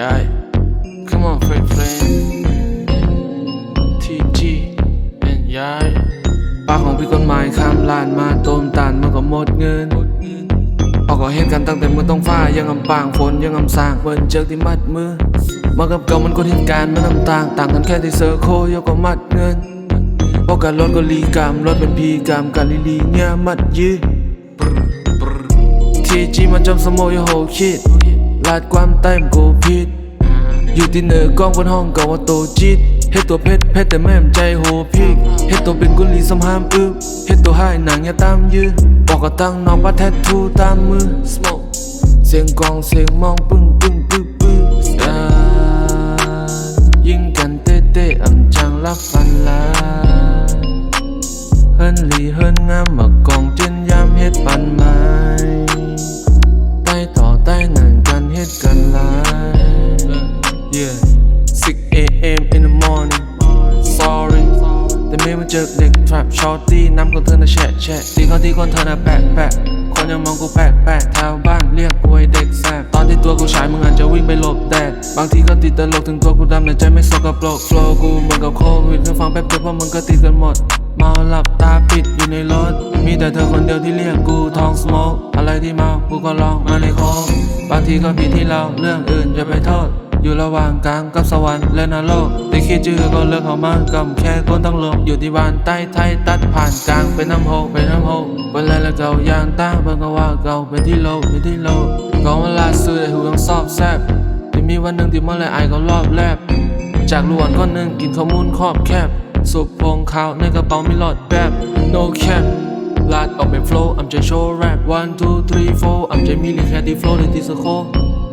yeah. Come on, fake flame. TG and yeah. ปากของพี่ก้นไม้ข้ามลานมาต้มตันมันก็หมดเงินออกก็เห็นกันตั้งแต่เมื่อต้องฟ้ายังอำปางฝนยังอำสางเปิ้นเจอกที่มัดมือมากับเก่ามันคนเห็นการมันน้ำต่างต่างกันแค่ที่เซอร์โคยกก็มัดเงินพอกันรถก็ลีกามรถเป็นพีกามกันลีลีเนี่ยมัดยื้อทีจีมันจำสมโยโหคิด ลาดความใต้มกูผิดอยู่ที่เหนือกล้องบนห้องก็ว่าโตจิตเฮ็ดตัวเพชรเพชรแต่แม่มใจโหพิกเฮ็ดตัวเป็นกุลีสำหามอึบเฮ็ดตัวให้หนังอย่าตามยื้อบอกก็ตั้งน้องปะแทททูตามมือ smoke เสียงกลองเสียงมองปึ้งปึ้งปึ้งปึ้งอ่ายิงกันเตะเตะอำจังลับฟันลาเฮิรนลีเฮิรนงามมากองเจ เจอเด็ก trap shorty น้ำของเธอน่ะแฉะแฉะตีเขาที่คนเธอน่ะแปะแปะคนยังมองกูแปลกแปลกแถวบ้านเรียกกูไอเด็กแสบตอนที่ตัวกูฉายมึงอาจจะวิ่งไปหลบแดดบางทีก็ติดตลกถึงตัวกูดำแต่ใจไม่สกปรก flow กูเหมือนกับโควิดเพิ่งฟังแป๊บเดียวพวกมึงก็ติดกันหมดเมาหลับตาปิดอยู่ในรถ มีแต่เธอคนเดียวที่เรียกกูทองสโมกอะไรที่เมากูก็ลองมาในโคกบางทีก็ผิดที่เราเรื่องอื่นอย่าไปโทษ อยู่ระหว่างกลางกับสวรรค์และนรกแต่คิดจื้อก็เลิกเอามากำแค่คนต้องลงอยู่ที่บ้านใต้ไทยตัดผ่านกลางเป็นน้ำโหเป็นน้ำโหเป็นไรล้วเก่าอย่างตาเบิ่งก็ว่าเก่าเป็นที่โลเป็นที่โลก่อนเวลาซื้อไอ้หูยังซอบแซบที่มีวันหนึ่งที่เมื่อไรไอายก็รอบแลบจากลวนก้อนหนึ่งกินข้าวมูลครอบแคบสุบพงขาวในกระเป๋ามีหลอดแบบ no cap ลาดออกเป็น flow อำจะโชว์แรป one two three four อำจมีลีแค่ที่ flow ในที่สโค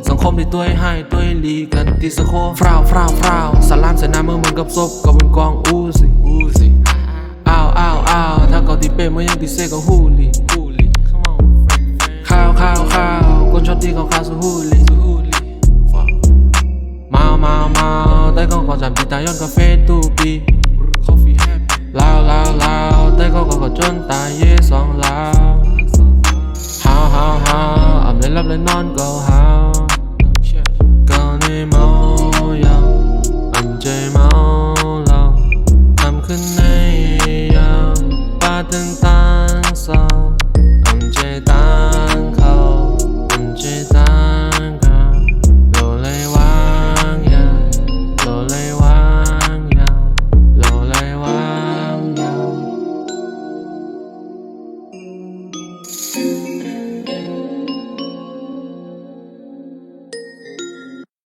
สังคมที่ตัวให้ตัวให้ลีกันที่สโคฟราวฟราวฟราวสลามใส่หน้ามือมึงกับศพก็เป็นกองอูสิอูสิอ้าวอ้าวอ้าวถ้าเกาที่เป้เมื่อยังที่เซก็ฮูลีฮูลี come on ข้าวข้าวข้าวคนชอบที่เขาข้าวสุฮูลีสุฮูลีมามามาได้ก็ขอจำที่ตายย้อนกาแฟตูปีลาวลาวลาวได้ก็ขอจนตายเย่สองลาวฮาวฮาวฮาวอ่ำเล่นรับเล่นนอน ten